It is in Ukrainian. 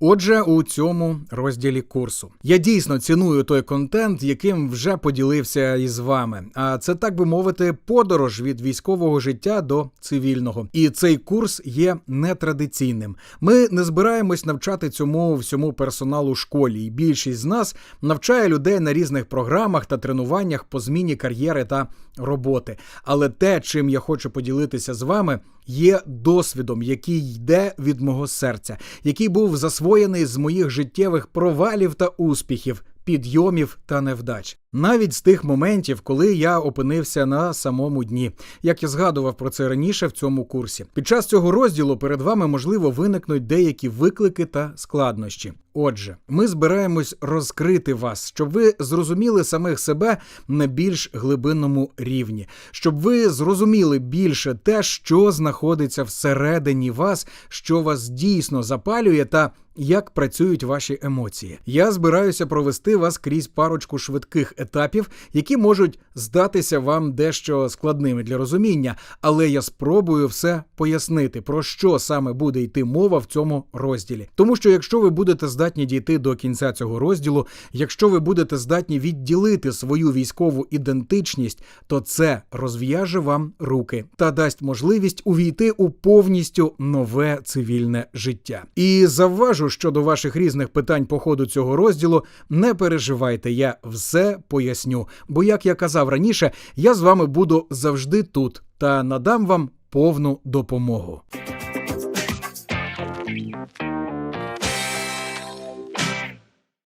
Отже, у цьому розділі курсу я дійсно ціную той контент, яким вже поділився із вами. А це так би мовити, подорож від військового життя до цивільного. І цей курс є нетрадиційним. Ми не збираємось навчати цьому всьому персоналу школі, і більшість з нас навчає людей на різних програмах та тренуваннях по зміні кар'єри та роботи. Але те, чим я хочу поділитися з вами, є досвідом, який йде від мого серця, який був засвоєний з моїх життєвих провалів та успіхів. Підйомів та невдач, навіть з тих моментів, коли я опинився на самому дні, як я згадував про це раніше в цьому курсі. Під час цього розділу перед вами можливо виникнуть деякі виклики та складнощі. Отже, ми збираємось розкрити вас, щоб ви зрозуміли самих себе на більш глибинному рівні, щоб ви зрозуміли більше те, що знаходиться всередині вас, що вас дійсно запалює та як працюють ваші емоції. Я збираюся провести вас крізь парочку швидких етапів, які можуть здатися вам дещо складними для розуміння, але я спробую все пояснити, про що саме буде йти мова в цьому розділі. Тому що якщо ви будете здатні дійти до кінця цього розділу, якщо ви будете здатні відділити свою військову ідентичність, то це розв'яже вам руки та дасть можливість увійти у повністю нове цивільне життя. І завважу щодо ваших різних питань по ходу цього розділу, не переживайте, я все поясню. Бо, як я казав раніше, я з вами буду завжди тут та надам вам повну допомогу.